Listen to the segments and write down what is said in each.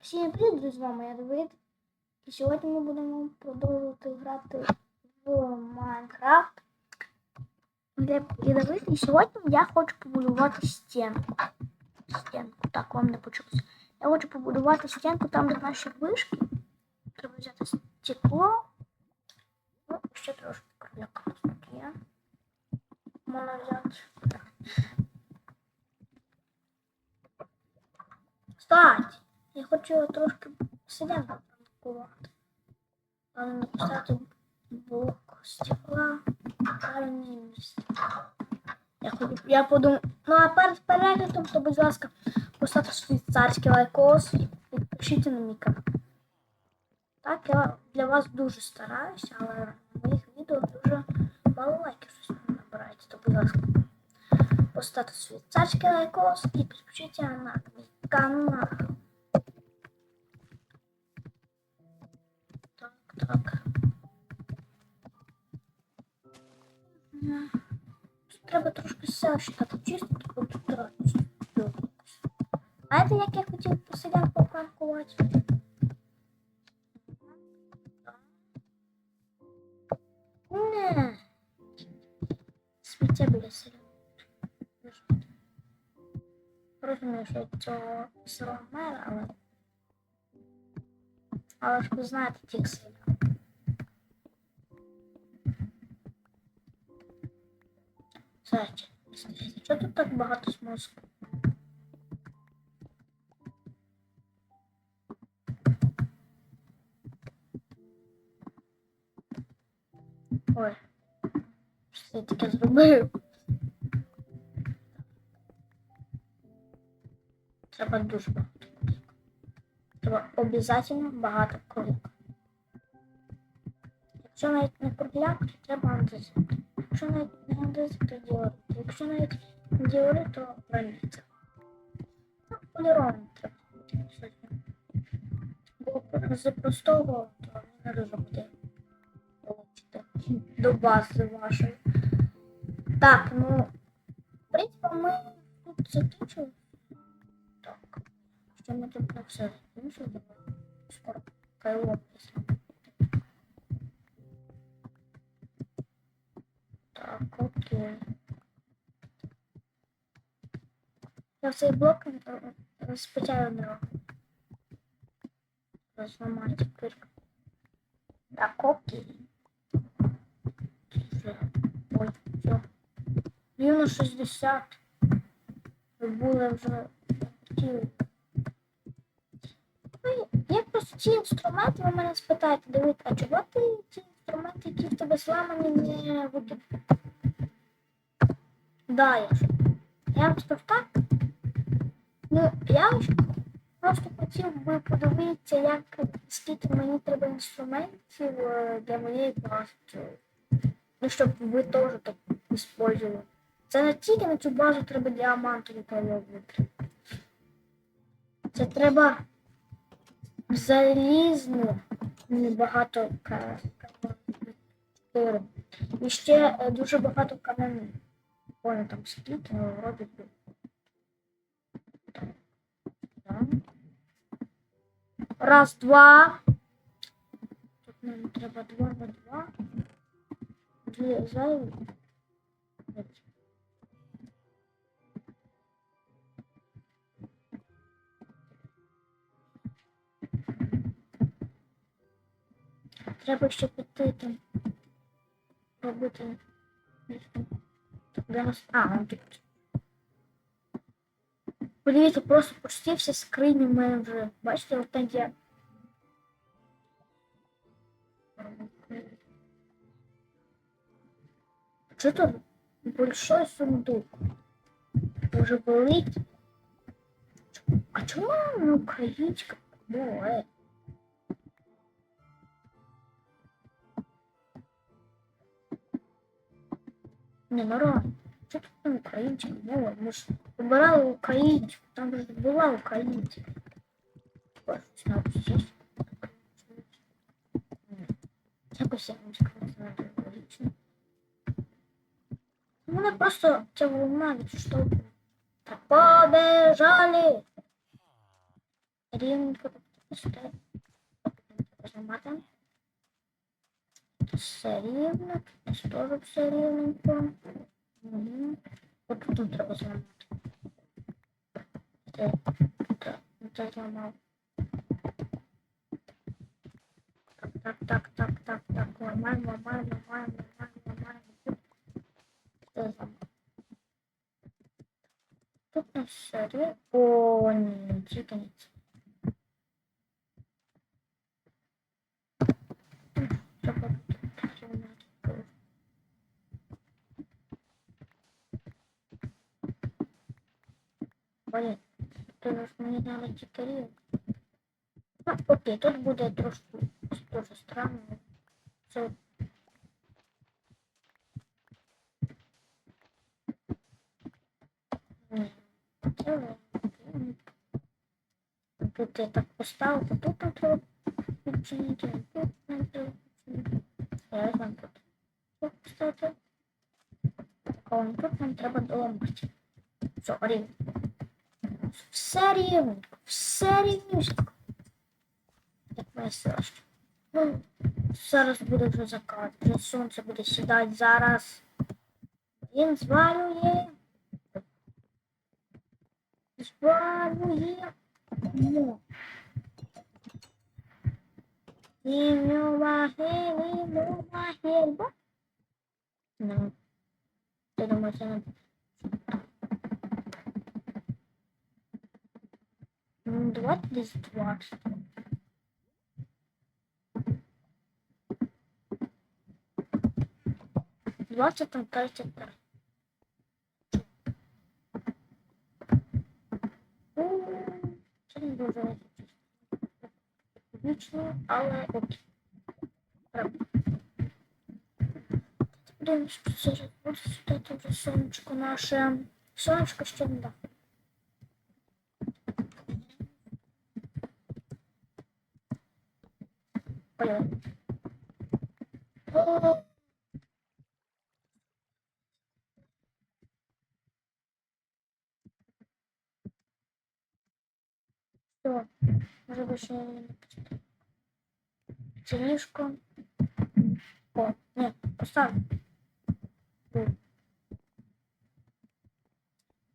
Всім привіт, з вами я Давид. І сьогодні ми будемо продовжувати грати в Майнкрафт. Глеб і Давид. І сьогодні я хочу побудувати стінку. Стінку, так, вам не почулося. Я хочу побудувати стінку там, де наші вишки. Треба взяти стекло. Ну, ще трошки кругляка тут є. Можна взяти. Кстати, Я хочу трошки селянку пранкувати. Але написати блок стекла. Я хочу, я подумав, ну а перед переглядом, то, будь ласка, поставте швейцарський лайкос і підпишіться на мій канал. Так, я для вас дуже стараюся, але на моїх відео дуже мало лайків щось набирається, то, будь ласка, поставте швейцарський лайкос і підпишіться на мій канал. Так. Тут Треба трошки считати чисто, бо тут радість. А це як я хотів поселян попранкувати? Не. Сміття біля селя. Розумію, що цього села мера, але. Але ж ви знаєте тих селян. Кстати, що тут так багато смузку? Ой, що я таке зробив? Треба дуже багато кругляк. Треба обов'язково багато кругляк. Якщо навіть не кругляк, то треба андезит. Якщо навіть то діорит. Якщо навіть не то границя. Ну, полірований треба. Бо з простого, то не дуже буде долучити до бази вашої. Так, ну, в принципі, ми тут закінчили. Так. Що ми тут на все закінчили? Скоро кайло писано. Так, окей. Я цей блок е, е, роблю. Розламати кирку. Так, окей. Ой, все. Рівно 60. Ви були вже хотіли. Ну, я просто ці інструменти, ви мене спитаєте, Давид, а чого ти інструменти, які в тебе зламані, не викидаєш? Да, я скажу так. Ну, я просто хотів би подивитися, як скільки мені треба інструментів е, для моєї бази. Ну, щоб ви теж так використовували. Це не тільки на цю базу треба діамантові переробити. Це треба залізну багато ка- каменів. І ще е, дуже багато каменів. Вони там би. Так. Так. Раз, два. Тут нам треба два на два. Дві зайві. Треба ще піти там. Робити. Де нас... А, он тут. Подивіться, просто почти всі скрині в мене вже. Бачите, от там є. Что тут большой сундук? Уже болить. А чому на українська? Боже. Не, народ. Що тут на українська мова? Ми ж вибирали українську, там же була українська. Ось, знову здесь. Якось я вам сказати логічно. Мене просто ця волна відштовхує. Так побежали! Рівненько так Пусте. Зламати. Тут все рівно, тут теж все рівненько. Угу. От тут треба зламати. Це, так, це зламав. Так, так, так, так, так, так, ламаємо, ламаємо, ламаємо, ламаємо, ламаємо. Тут Це зламав. Тут у нас все рівно. О, ні, тільки не Мені дали. Ну, окей, тут буде трошки дуже странно. Це це. Тут я так поставив, то тут нам треба відчинити, а тут нам треба відчинити. Я візьму тут. Поставити. А тут нам треба доламати. Все, рівно. Все рівненько, все рівненько. Як весело. Ну, зараз буде вже закат, вже сонце буде сідати зараз. Він звалює. Звалює. Ну. Ім'я Гельба. Ну. Я думаю, це не Ну, давайте десь 20. Двадцять там тридцять три. Ну, Це не дуже вічно, але окей. Що зараз буде сюди сонечко наше. Ще не дав. Все, може більше не написати. Це ліжко. О, ні, постав. Ой.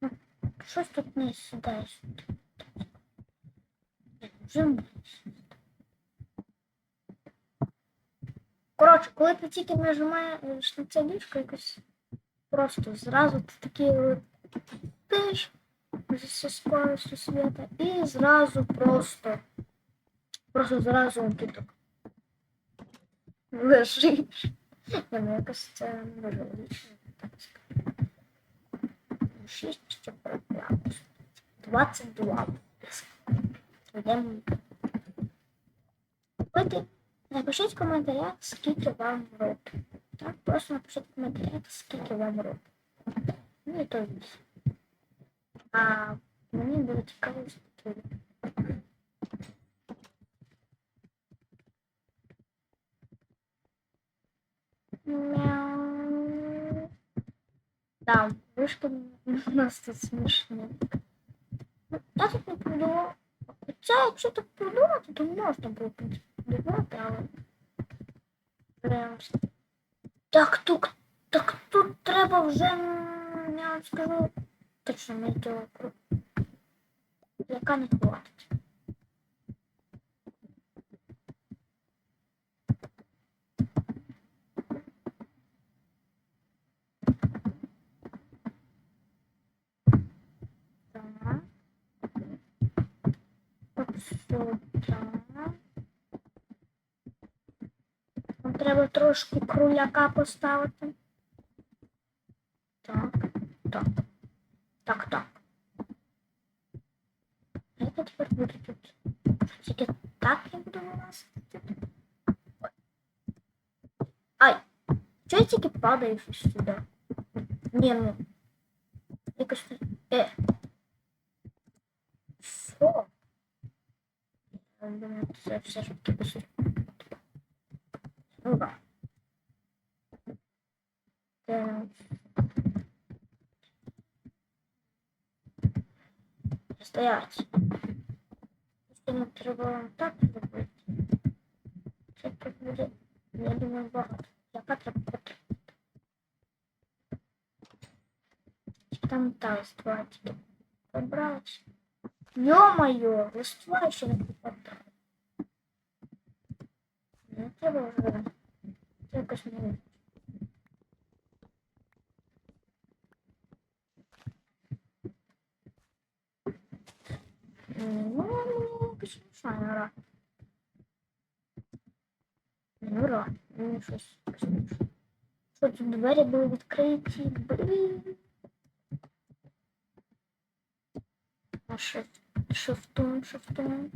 Ну, Щось тут не сідає сюди. Блін, Вже можна сідати. Коротше, коли ти тільки нажимаєш на це ліжко, якось просто зразу ти такий от тиш зі скоростю світа і зразу просто просто зразу так лежиш. Ну якось це дуже так сказати. 6 ще програму. 22. Йдемо. Пити. Напишіть в коментарях, скільки вам років. Так, просто напишіть в коментарях, скільки вам років. Ну і то вісь. А мені буде цікаво скільки. Мяу. Да, вишки у нас тут смішні. Ну, Я тут не придумав. Хоча, якщо так придумати, то можна було в принципі, Так тут, так тут треба вже, я вам скажу, точно не тіло. Яка не хватить. Так. От сюди. Нам треба круляка поставити. Так, так. Так, так. А яке тепер буде тут? Тільки так я буду вилазити. Ай! Чого я тільки падаю щось сюди? Ні, ну. Якось. Е. Що? Я думаю, це все ж таки пише. Стоять. частину треба вам так зробити. Це тут буде, я думаю, багато. Яка треба потратити? Чи Там та листва тільки побралась. Йо-моє, листва ще не попадає. Не треба вже якось не мені щось мішає. Що тут двері були відкриті? Блін. А шифт, шифтун, шифтун.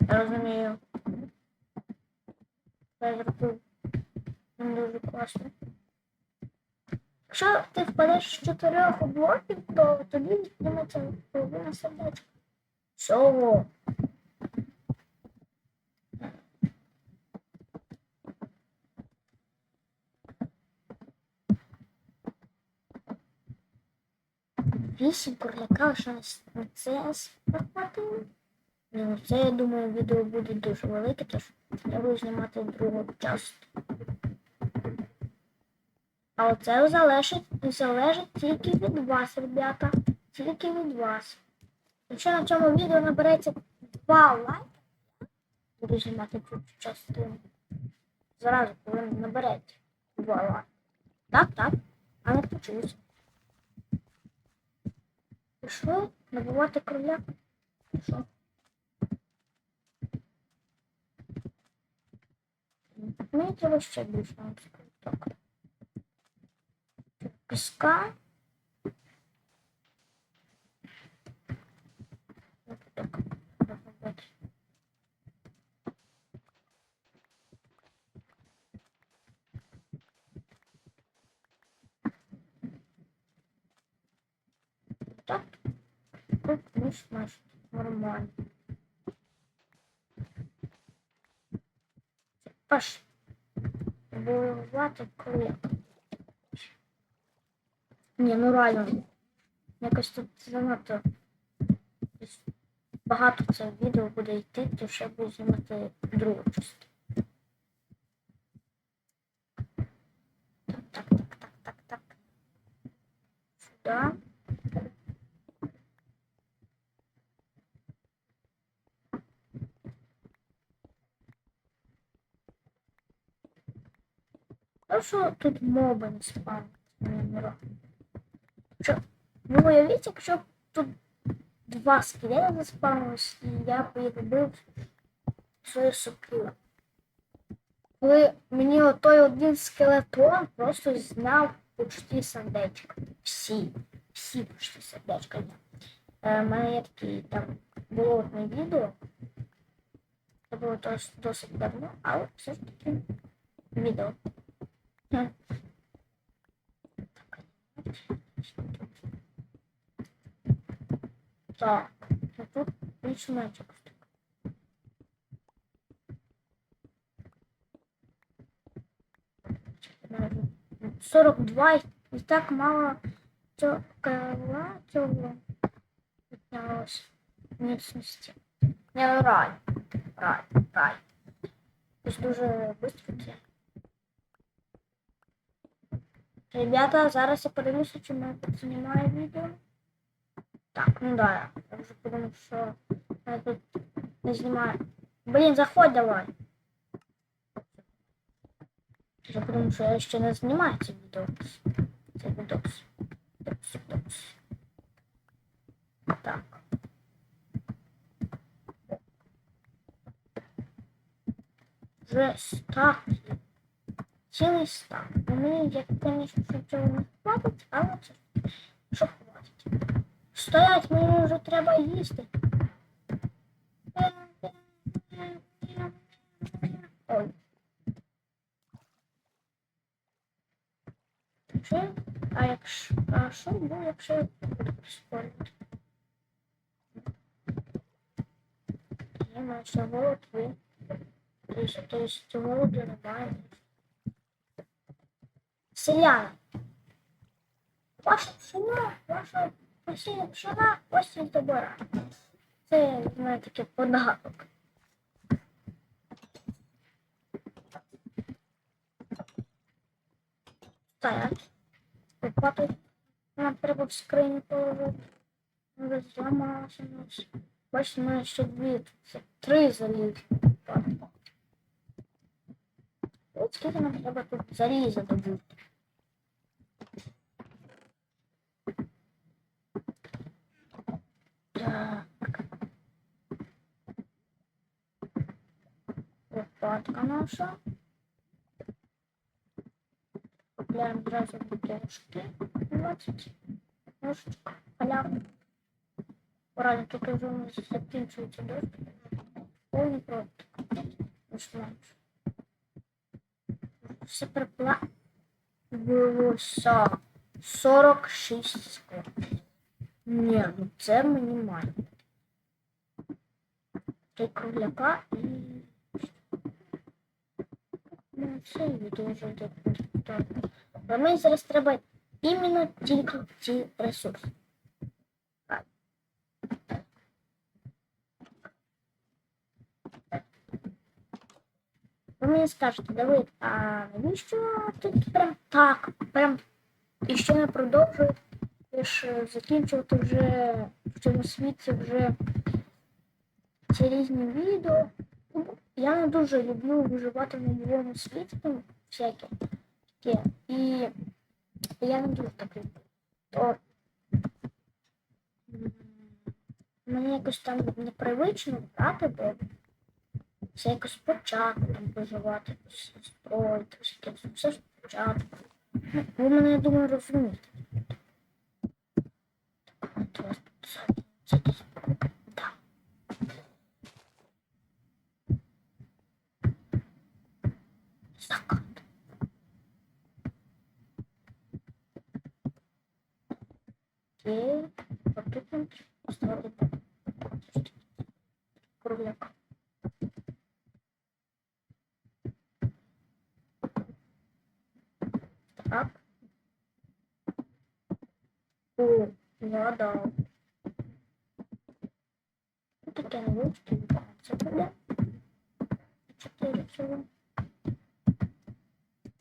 Я розумію. Я зробив. Він дуже класно. Якщо ти впадеш з чотирьох блоків, то тобі відніметься половина сердечка. Всього. Вісім курляка лише на це захватили. Ну це, я думаю, відео буде дуже велике, тож я буду знімати другу частину. А оце залежить, залежить тільки від вас, ребята. Тільки від вас. Якщо на цьому відео набереться 2 лайки, буду знімати цю частину. Зразу повинен набереться 2 лайки. Так, так. А не почуюся. Пішли набувати кроля. Пішов. Мені треба ще більше. Так. песка. Вот так. Вот. Так. Тут миш-маш. Нормально. Паш. Воювати коли. Ні, ну реально. Якось тут занадто багато це відео буде йти, то ще буду знімати другу частину. Так, так, так, так, так. Сюди. А що тут моби не спавнять? Не Що? Ну, уявіть, якщо б тут два скелета заспавнилось, і я б їх вбив свою сокиру. Коли мені отой один скелетон просто зняв почти сердечко. Всі, всі почти сердечко зняв. Е, У мене є такий там було одне відео. Це було досить, досить давно, але все ж таки відео. Так, а тут більше мечок. 42 і так мало цього цього піднялось міцності. Не рай. Рай, рай. Ось дуже швидко це. Ребята, зараз я подивлюся, чи мене тут знімає відео. Так, ну да, я вже подумав, що я тут не знімаю. Блін, заходь давай. Я подумав, що я ще не знімаю цей відос. Це відос. Відос, відос. Так. Вже стак. Цілий стак. Мені, як, звісно, цього не хватить, але це що хватить. Стоять, мені вже треба їсти. Ой. Чи? А якщо а що буде, якщо я буду прискорювати? Я наче голод ви. Тобто голоду немає. Селяни. Ваше пшено, ваше посіє пшена, осінь добира. Це в мене такий подарок. Так. Лопату нам треба в скриню положити. У нас. Бачите, в мене ще дві. Це три залізні лопати. От скільки нам треба тут заліза добути. Так. Лопатка наша. Купляем сразу бутылочки. 20 ножичек. Халявно. Правильно, тут уже у нас закінчується доступ. Повний продукт. Починаєш. Все приплавилося 46 секунд. Ні, ну це мені мало. Три кругляка і... Ну, це вже йде. Так. А мені зараз треба іменно тільки ці ресурси. Ви мені скажете, Давид, а навіщо тут прям так, прям і ще не продовжують ж закінчувати вже в цьому світі вже ці різні відео. Ну, Я не дуже люблю виживати в новому світі, там всяке таке. І я не дуже так люблю. То мені якось там непривично грати, бо це якось спочатку там виживати, строїти, все спочатку. Ну, ви мене, я думаю, розумієте. От у вас тут за- це тут. Да. Закат. Окей. А тут нам поставити кругляк. Так. О, вода. Ну, таке невеличке вікно. Це буде. Чотири цього.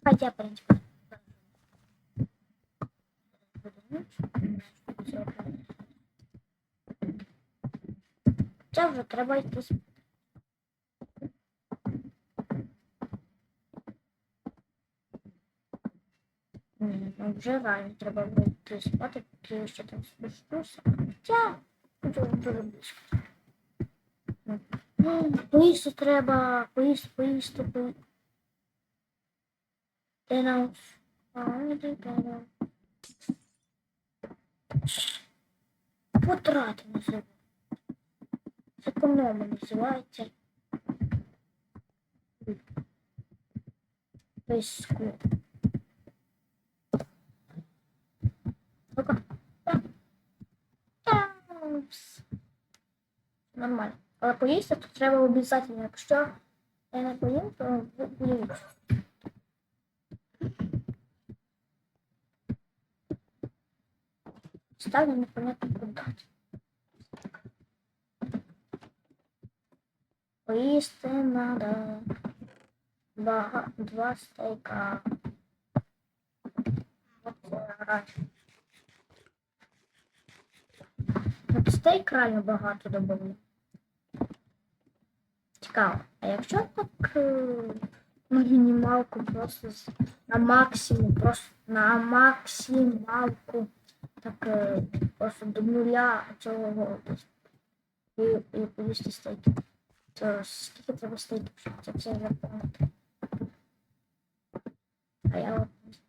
А я, в принципі, Це вже треба йти спати. Ні, ну вже реально треба буде йти спати, поки я ще там спущуся. Хоча дуже, дуже близько. Ну, Поїсти треба, поїсти, поїсти, поїсти. Ти нам. А, нам. Потрати називається. Зекономи називається. Ну-ка. Так. Тамс. Нормально. Але поїсти тут треба обов'язково. Якщо я не поїм, то буде лучше. Ставлю непонятно куда. Поїсти надо два, два стейка. Стейк реально багато добавлю. Цікаво. А якщо так е, мінімалку просто на максимум, просто на максималку, так е, просто до нуля цього. І, і поїсти стейки. То скільки треба стейків, щоб це все заповнити? А я от.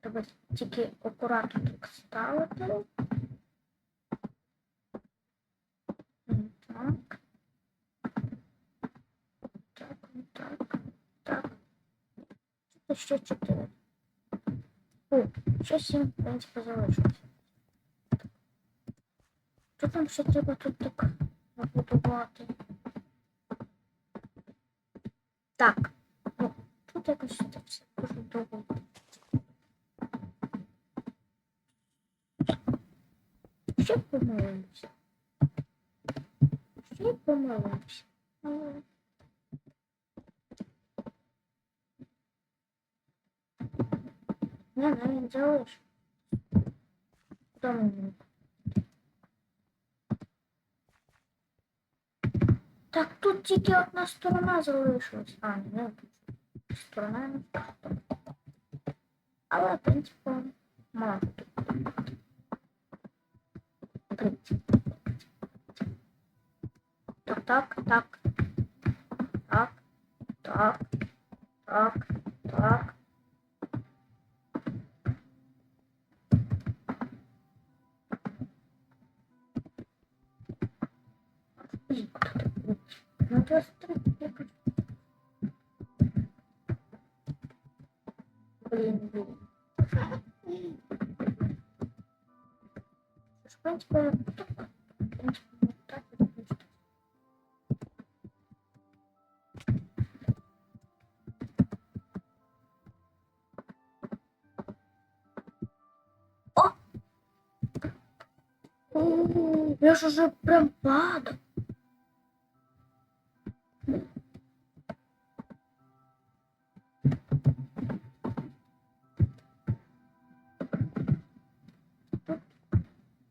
Треба тільки акуратно так ставити. так. Так, так, Что-то ще 4. О, ще 7, в принципі, залишилося. Що там ще треба тут так побудувати? Так. О, тут якось так все дуже довго. Ще помилимося. Ще помилимося. Але... Не, навіть залиш. Куди мені? Так тут тільки одна сторона залишилась. А, ні, не тут. Сторона не так. Але, в принципі, мало тут. В принципі. Так, так, так. Так, так, так, так. Блин, куда ты? Ну, то есть ты- ты- Блин, блин. В принципе, М, Я ж уже прям падал.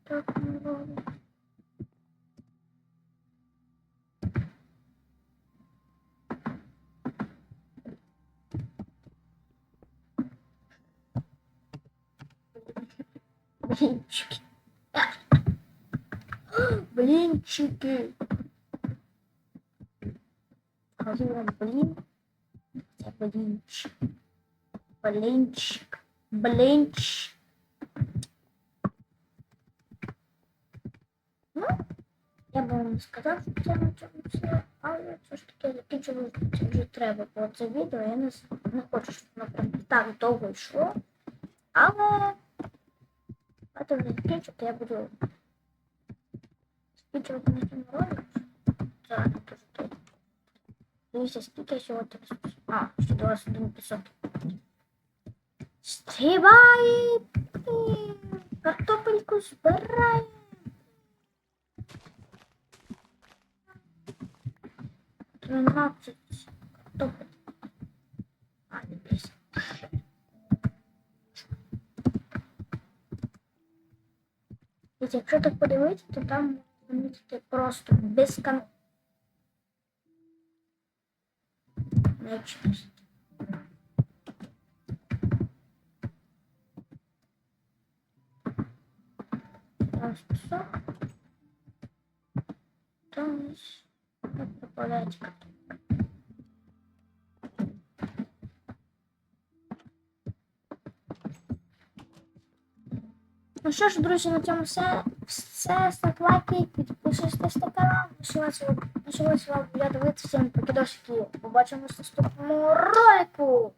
Так, ну ладно. Блинчики. Блинчики. Сказала блин. Це блинчик. Блинчик. Ну, я би вам сказав, що це на цьому все, але все ж таки закінчувати це вже треба, бо це відео я не, не хочу, щоб воно прям так довго йшло. Але давайте вже закінчувати, я буду закінчувати на цьому реально дуже довго. Дивіться, скільки я сьогодні. А, ще 21 500. Стрибай! Картопельку збирай! Тринадцять картопель. А, не. Дивіться, Якщо так подивитися, то там помітити просто безкон... Нечність. Там пісок. Там ось Полячка. Ну що ж, друзі, на цьому все. Все, ставте лайки, підписуйтесь на канал. Насилайте вам дивитися всім покидосики. Побачимось в наступному ролику.